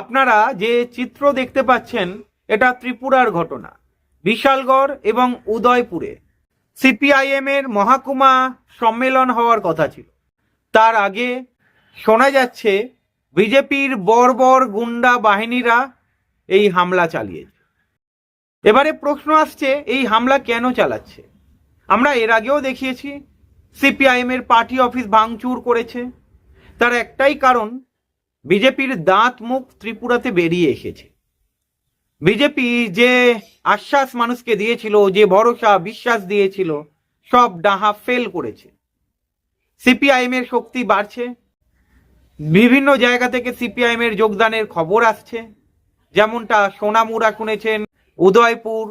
আপনারা যে চিত্র দেখতে পাচ্ছেন, এটা ত্রিপুরার ঘটনা। বিশালগড় এবং উদয়পুরে সিপিআইএম এর মহাকুমা সম্মেলন হওয়ার কথা ছিল। তার আগে শোনা যাচ্ছে, বিজেপির বর্বর গুন্ডা বাহিনীরা এই হামলা চালিয়েছে। এবারে প্রশ্ন আসছে, এই হামলা কেন চালাচ্ছে? আমরা এর আগেও দেখিয়েছি সিপিআইএম এর পার্টি অফিস ভাঙচুর করেছে। তার একটাই কারণ বিজেপির দাঁত মুখ ত্রিপুরাতে বেরিয়ে এসেছে। বিজেপি যে আশ্বাস মানুষকে দিয়েছিল, যে ভরসা, বিশ্বাস দিয়েছিল, সব ডাহা ফেল করেছে। সিপিআইএম এর শক্তি বাড়ছে। বিভিন্ন জায়গা থেকে সিপিআইএম এর যোগদানের খবর আসছে। যেমনটা সোনামুরা শুনেছেন, উদয়পুর,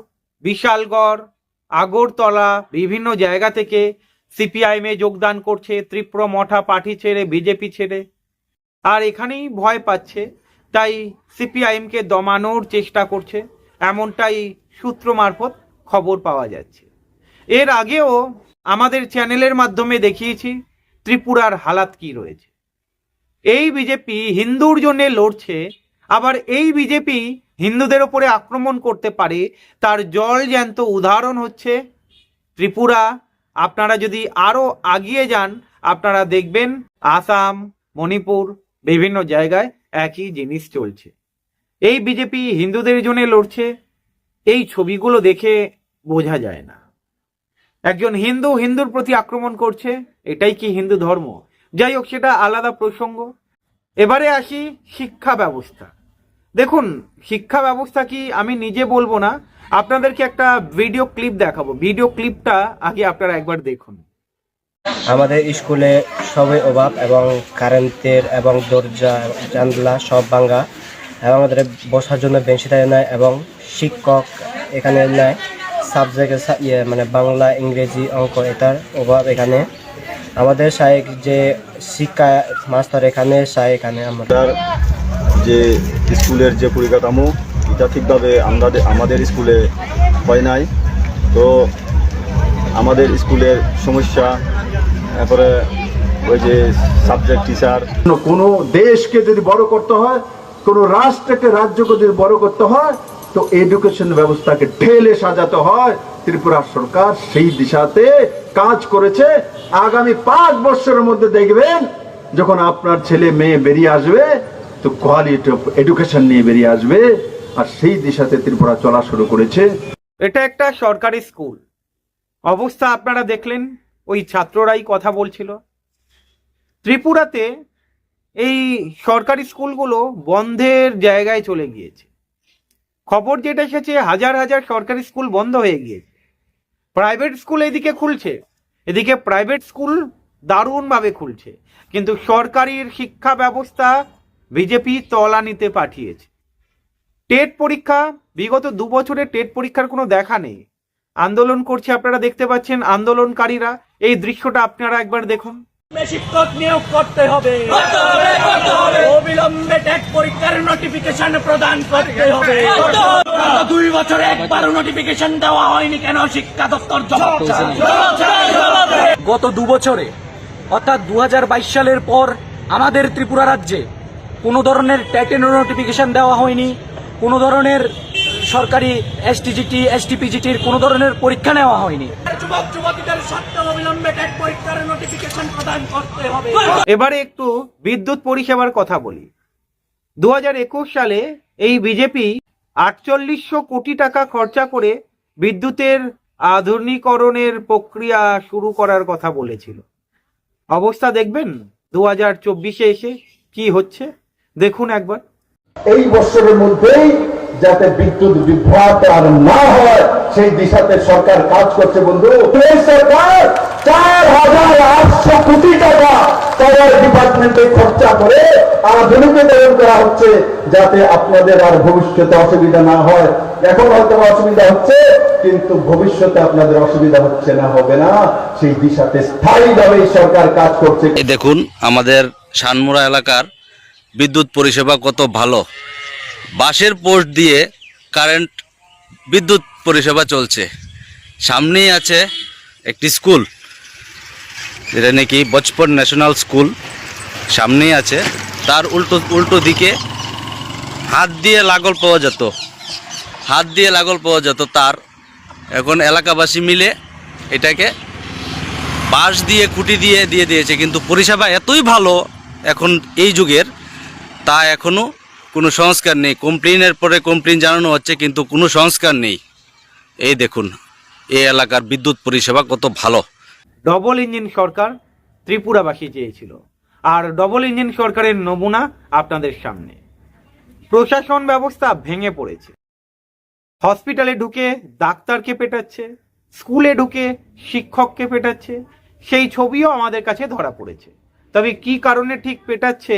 বিশালগড়, আগরতলা, বিভিন্ন জায়গা থেকে সিপিআইএম এ যোগদান করছে, ত্রিপুরা মঠা পার্টি ছেড়ে, বিজেপি ছেড়ে। আর এখানেই ভয় পাচ্ছে। তাই সিপিআইএমকে দমানোর চেষ্টা করছে। এমনটাই সূত্র মারফত খবর পাওয়া যাচ্ছে। এর আগেও আমাদের চ্যানেলের মাধ্যমে দেখিয়েছি ত্রিপুরার হালাত কি রয়েছে। এই বিজেপি হিন্দুর জন্য লড়ছে, আবার এই বিজেপি হিন্দুদের ওপরে আক্রমণ করতে পারে, তার জল জ্যান্ত উদাহরণ হচ্ছে ত্রিপুরা। আপনারা যদি আরও আগিয়ে যান, আপনারা দেখবেন আসাম, মণিপুর বিভিন্ন জায়গায় একই জিনিস চলছে। এই বিজেপি হিন্দুদের জন্য লড়ছে, এই ছবিগুলো দেখে বোঝা যায় না। একজন হিন্দু হিন্দুর প্রতি আক্রমণ করছে, এটাই কি হিন্দু ধর্ম? যাই হোক, সেটা আলাদা প্রসঙ্গ। এবারে আসি শিক্ষা ব্যবস্থা। দেখুন, শিক্ষা ব্যবস্থা কি আমি নিজে বলব না, আপনাদেরকে একটা ভিডিও ক্লিপ দেখাবো। ভিডিও ক্লিপটা আগে আপনারা একবার দেখুন। আমাদের স্কুলে সবই অভাব এবং কারেন্টের এবং দরজা, জানলা সব ভাঙ্গা এবং আমাদের বসার জন্য বেঞ্চি থাকে না এবং শিক্ষক এখানে নেয়। সাবজেক্টের ইয়ে মানে বাংলা, ইংরেজি অঙ্ক এটার অভাব এখানে। আমাদের সাহেব যে শিক্ষা মাস্টার এখানে সাহেব এখানে আমাদের। যে স্কুলের যে পরিকাঠামো, এটা ঠিকভাবে আমরা আমাদের স্কুলে হয় নাই। তো আমাদের স্কুলের সমস্যা তারপরে ওই যে সাবজেক্ট টিচার কোনো দেশকে যদি বড় করতে হয় কোনো রাষ্ট্রকে রাজ্যকে যদি বড় করতে হয় তো এডুকেশন ব্যবস্থাকে ঢেলে সাজাতে হয়। ত্রিপুরা সরকার সেই দিশাতে কাজ করেছে। আগামী পাঁচ বছরের মধ্যে দেখবেন যখন আপনার ছেলে মেয়ে বেরিয়ে আসবে তো কোয়ালিটি অফ এডুকেশন নিয়ে বেরিয়ে আসবে। আর সেই দিশাতে ত্রিপুরা চলা শুরু করেছে। এটা একটা সরকারি স্কুল অবস্থা আপনারা দেখলেন। ওই ছাত্ররাই কথা বলছিল। ত্রিপুরাতে এই সরকারি স্কুলগুলো বন্ধের জায়গায় চলে গিয়েছে। খবর যেটা এসেছে, হাজার হাজার সরকারি স্কুল বন্ধ হয়ে গিয়েছে। প্রাইভেট স্কুল এদিকে খুলছে, এদিকে প্রাইভেট স্কুল দারুণভাবে খুলছে। কিন্তু সরকারির শিক্ষা ব্যবস্থা বিজেপি তলানিতে পাঠিয়েছে। টেট পরীক্ষা, বিগত দু বছরের টেট পরীক্ষার কোনো দেখা নেই। আন্দোলন করছে, আপনারা দেখতে পাচ্ছেন আন্দোলনকারীরা। এই দৃশ্যটা আপনারা একবার দেখুন। শিক্ষক নিয়োগ করতে হবে। অবিলম্বে টেট পরীক্ষার নোটিফিকেশন প্রদান করতে হবে। গত দুই বছরে একবারও নোটিফিকেশন দেওয়া হয়নি কেন? শিক্ষা দপ্তর জবাব গত দু বছরে অর্থাৎ দু হাজার বাইশ সালের পর আমাদের ত্রিপুরা রাজ্যে কোনো ধরনের টেটের নোটিফিকেশন দেওয়া হয়নি কোনো ধরনের সরকারি এসটিজিটি এসটিপিজিটির কোনো ধরনের পরীক্ষা নেওয়া হয়নি। যুবক যুবতীদের সত্য অবিলম্বে টেট পরীক্ষার নোটিফিকেশন প্রদান করতে হবে। এবারে একটু বিদ্যুৎ পরিষেবার কথা বলি। দু হাজার একুশ সালে এই বিজেপি আটচল্লিশশো কোটি টাকা খরচা করে বিদ্যুতের আধুনিকরণের প্রক্রিয়া শুরু করার কথা বলেছিল। অবস্থা দেখবেন দু হাজার চব্বিশে এসে কি হচ্ছে? দেখুন একবার। এই বছরের মধ্যেই যাতে বিদ্যুৎ বিভ্রাট আর না হয়, সেই দিশাতে সরকার কাজ করছে, বন্ধু। সরকার চার হাজার আটশো কোটি টাকা পাওয়ার ডিপার্টমেন্টে খরচা করে আধুনিকীকরণ করা হচ্ছে, যাতে আপনাদের আর ভবিষ্যতে অসুবিধা না হয়। এখন হয়তো অসুবিধা হচ্ছে, কিন্তু ভবিষ্যতে আপনাদের অসুবিধা হচ্ছে না, হবে না। সেই দিশাতে স্থায়ীভাবে সরকার কাজ করছে। দেখুন, আমাদের শানমুরা এলাকার বিদ্যুৎ পরিষেবা কত ভালো। বাঁশের পোস্ট দিয়ে কারেন্ট বিদ্যুৎ পরিষেবা চলছে। সামনেই আছে একটি স্কুল, যেটা নাকি বচপন ন্যাশনাল স্কুল। সামনেই আছে, তার উল্টো উল্টো দিকে হাত দিয়ে লাগল পাওয়া যেত, হাত দিয়ে লাগল পাওয়া যেত তার। এখন এলাকাবাসী মিলে এটাকে বাঁশ দিয়ে, খুঁটি দিয়ে দিয়ে দিয়েছে, কিন্তু পরিষেবা এতই ভালো এখন এই যুগের, তা এখনও কোনো সংস্কার নেই। কমপ্লেনের পরে কমপ্লেন জানানো হচ্ছে, কিন্তু কোনো সংস্কার নেই। এই দেখুন, এই এলাকার বিদ্যুৎ পরিষেবা কত ভালো। ডবল ইঞ্জিন সরকার ত্রিপুরাবাসী চেয়েছিল। আর ডবল ইঞ্জিন সরকারের নমুনা আপনাদের সামনে। প্রশাসন ব্যবস্থা ভেঙে পড়েছে। হসপিটালে ঢুকে ডাক্তারকে পেটাচ্ছে, স্কুলে ঢুকে শিক্ষককে পেটাচ্ছে, সেই ছবিও আমাদের কাছে ধরা পড়েছে। তবে কি কারণে ঠিক পেটাচ্ছে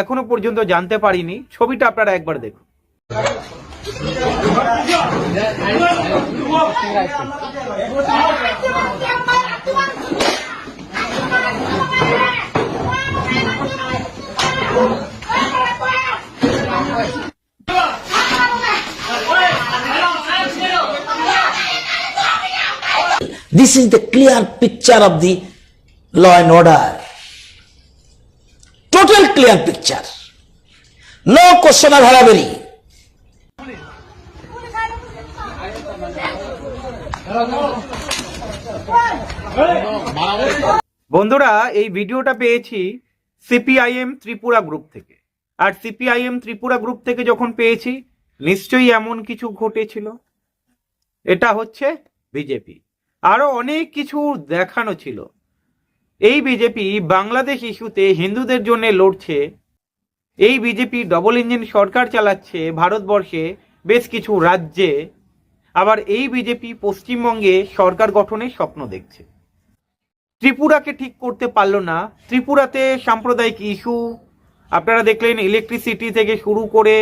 এখনও পর্যন্ত জানতে পারিনি ছবিটা আপনারা একবার দেখুন This is the clear picture of the law and order. Total clear picture no question R hurry. বন্ধুরা, এই ভিডিওটা পেয়েছি সিপিআইএম ত্রিপুরা গ্রুপ থেকে। আর সিপিআইএম ত্রিপুরা গ্রুপ থেকে যখন পেয়েছি, নিশ্চয়ই এমন কিছু ঘটেছিল। এটা হচ্ছে বিজেপি। আরও অনেক কিছু দেখানো ছিল। এই বিজেপি বাংলাদেশ ইস্যুতে হিন্দুদের জন্য লড়ছে। এই বিজেপি ডবল ইঞ্জিন সরকার চালাচ্ছে ভারতবর্ষে বেশ কিছু রাজ্যে। আবার এই বিজেপি পশ্চিমবঙ্গে সরকার গঠনের স্বপ্ন দেখছে। ত্রিপুরাকে ঠিক করতে পারল না। ত্রিপুরাতে সাম্প্রদায়িক ইস্যু। আপনারা দেখলেন ইলেকট্রিসিটি থেকে শুরু করে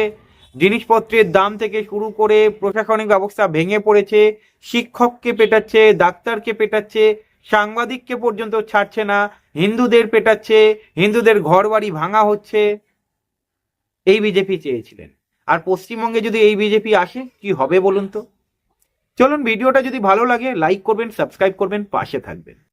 জিনিসপত্রের দাম থেকে শুরু করে প্রশাসনিক ব্যবস্থা ভেঙে পড়েছে। শিক্ষককে পেটাচ্ছে, ডাক্তারকে পেটাচ্ছে। সাংবাদিককে পর্যন্ত ছাড়ছে না, হিন্দুদের পেটাচ্ছে, হিন্দুদের ঘর বাড়ি ভাঙা হচ্ছে। এই বিজেপি চেয়েছিলেন। আর পশ্চিমবঙ্গে যদি এই বিজেপি আসে, কি হবে বলুন তো? চলুন, ভিডিওটা যদি ভালো লাগে লাইক করবেন সাবস্ক্রাইব করবেন, পাশে থাকবেন।